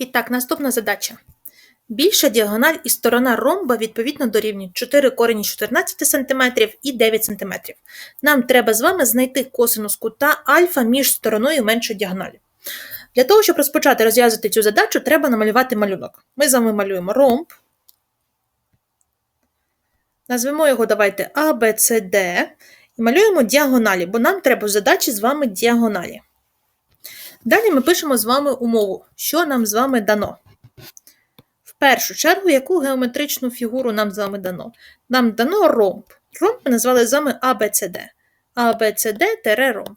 І так, наступна задача. Більша діагональ і сторона ромба відповідно дорівнюють 4 корені 14 см і 9 см. Нам треба з вами знайти косинус кута альфа між стороною меншої діагоналі. Для того, щоб розпочати розв'язати цю задачу, треба намалювати малюнок. Ми з вами малюємо ромб. Назвемо його давайте А, Б, С, Д. І малюємо діагоналі, бо нам треба в задачі з вами діагоналі. Далі ми пишемо з вами умову, що нам з вами дано. В першу чергу, яку геометричну фігуру нам з вами дано? Нам дано ромб. Ромб ми назвали з вами ABCD. ABCD ромб.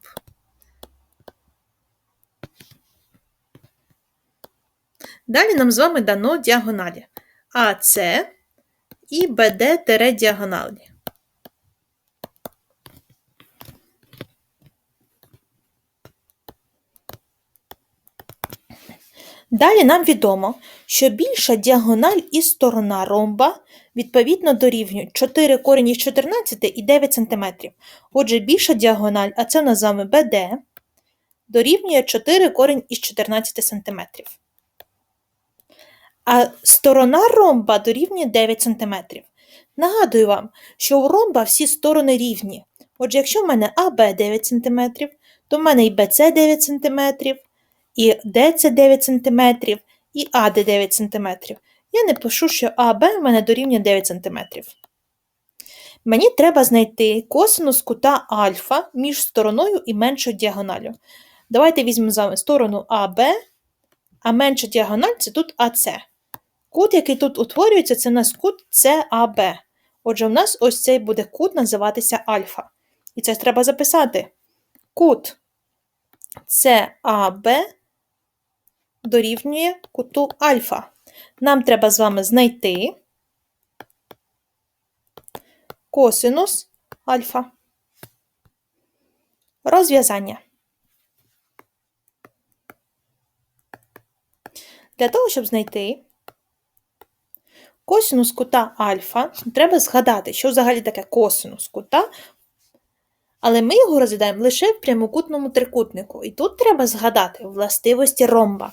Далі нам з вами дано діагоналі АС і БД діагоналі. Далі нам відомо, що більша діагональ і сторона ромба відповідно дорівнюють 4 корінь із 14 і 9 см. Отже, більша діагональ, а це вами БД, дорівнює 4 корінь із 14 см. А сторона ромба дорівнює 9 см. Нагадую вам, що у ромба всі сторони рівні. Отже, якщо в мене АБ 9 см, то в мене і БЦ 9 см і D це 9 см, і АД 9 см. Я не пишу, що АБ в мене дорівнює 9 см. Мені треба знайти косинус кута альфа між стороною і меншою діагоналю. Давайте візьмемо з вами сторону АБ, а менша діагональ це тут АС. Кут, який тут утворюється, це у нас кут САБ. Отже, у нас ось цей буде кут називатися альфа. І це треба записати. Кут САБ дорівнює куту альфа. Нам треба з вами знайти косинус альфа. Розв'язання. Для того, щоб знайти косинус кута альфа, треба згадати, що взагалі таке косинус кута але ми його розглядаємо лише в прямокутному трикутнику. І тут треба згадати властивості ромба.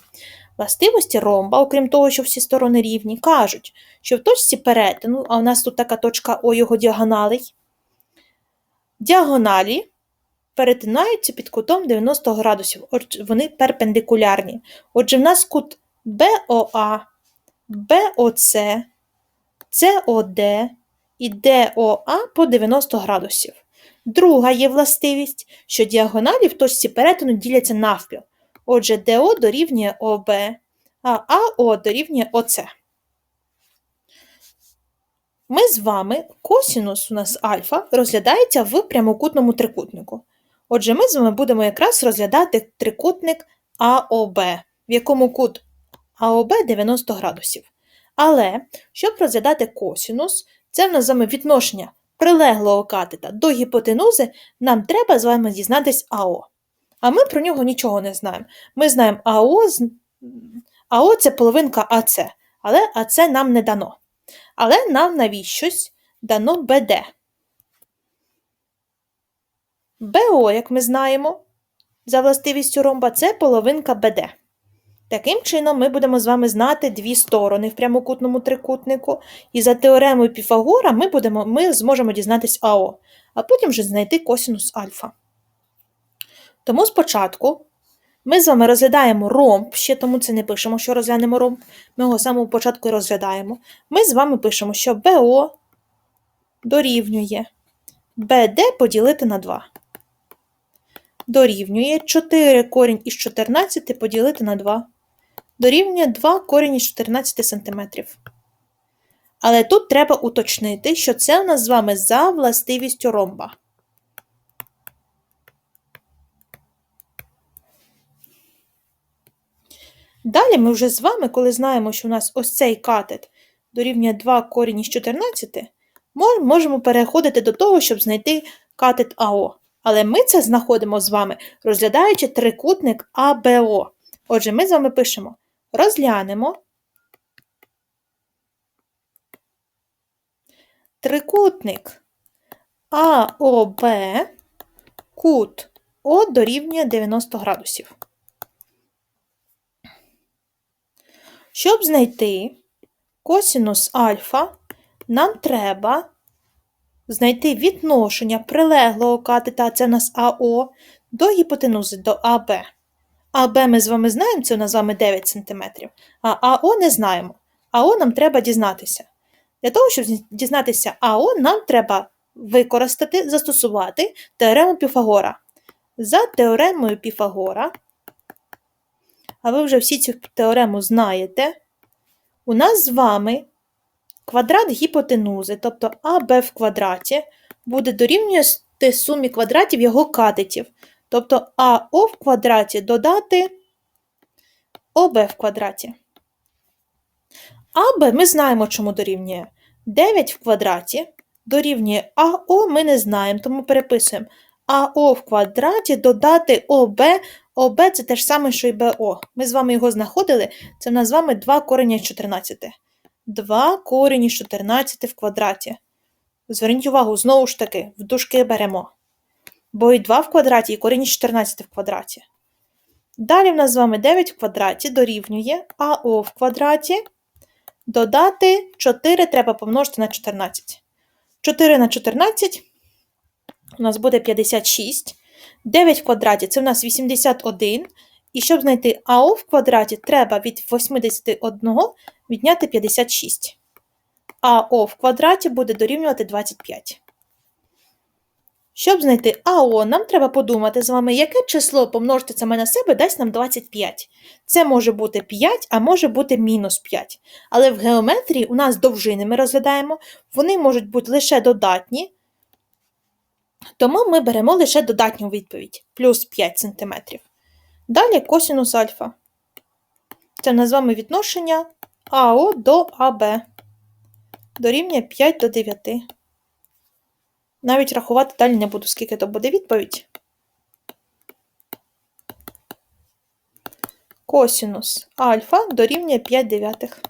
Властивості ромба, окрім того, що всі сторони рівні, кажуть, що в точці перетину, а у нас тут така точка О його діагоналей, діагоналі перетинаються під кутом 90 градусів, вони перпендикулярні. Отже, в нас кут БОА, БОЦ, СОД і ДОА по 90 градусів. Друга є властивість, що діагоналі в точці перетину діляться навпіл. Отже, ДО дорівнює ОБ, а АО дорівнює ОЦ. Ми з вами косінус у нас альфа розглядається в прямокутному трикутнику. Отже, ми з вами будемо якраз розглядати трикутник АОБ, в якому кут АОБ 90 градусів. Але, щоб розглядати косінус, це в нас з вами відношення прилеглого катета до гіпотенузи, нам треба з вами дізнатись АО. А ми про нього нічого не знаємо. Ми знаємо АО, АО це половинка АЦ, але АЦ нам не дано. Але нам навіщось дано БД. БО, як ми знаємо, за властивістю ромба, це половинка БД. Таким чином, ми будемо з вами знати дві сторони в прямокутному трикутнику, і за теоремою Піфагора ми будемо, ми зможемо дізнатися АО, а потім вже знайти косинус альфа. Тому спочатку ми з вами розглядаємо ромб, ще тому це не пишемо, що розглянемо ромб, ми його з самого початку розглядаємо. Ми з вами пишемо, що БО дорівнює БД поділити на 2. Дорівнює 4 корінь із 14 поділити на 2 дорівнює 2 корінь із 14 см. Але тут треба уточнити, що це у нас з вами за властивістю ромба. Далі ми вже з вами, коли знаємо, що у нас ось цей катет дорівнює 2 корінь із 14, можемо переходити до того, щоб знайти катет АО. Але ми це знаходимо з вами, розглядаючи трикутник АБО. Отже, ми з вами пишемо Розглянемо. Трикутник АОБ кут О дорівнює 90 градусів. Щоб знайти косінус альфа, нам треба знайти відношення прилеглого катета, це у нас АО, до гіпотенузи, до АБ. АБ ми з вами знаємо, це у нас з вами 9 см, а АО не знаємо. АО нам треба дізнатися. Для того, щоб дізнатися АО, нам треба використати, застосувати теорему Піфагора. За теоремою Піфагора, а ви вже всі цю теорему знаєте, у нас з вами квадрат гіпотенузи, тобто АБ в квадраті, буде дорівнювати сумі квадратів його катетів. Тобто АО в квадраті додати ОБ в квадраті. АБ ми знаємо, чому дорівнює. 9 в квадраті дорівнює АО ми не знаємо, тому переписуємо АО в квадраті додати ОБ. ОБ це те ж саме, що й БО. Ми з вами його знаходили, це в нас з вами 2 корені з 14. 2 корені з 14 в квадраті. Зверніть увагу, знову ж таки, в дужки беремо. Бо і 2 в квадраті, і корінь 14 в квадраті. Далі в нас з вами 9 в квадраті дорівнює АО в квадраті. Додати 4 треба помножити на 14. 4 на 14 у нас буде 56. 9 в квадраті це у нас 81. І щоб знайти АО в квадраті, треба від 81 відняти 56. АО в квадраті буде дорівнювати 25. Щоб знайти АО, нам треба подумати з вами, яке число помножити саме на себе дасть нам 25. Це може бути 5, а може бути мінус 5. Але в геометрії у нас довжини ми розглядаємо, вони можуть бути лише додатні, тому ми беремо лише додатню відповідь плюс 5 см. Далі косінус альфа. Це назвемо відношення АО до АБ. Дорівнює 5 до 9. Навіть рахувати далі не буду, скільки то буде відповідь. Косінус альфа дорівнює 5 дев'ятих.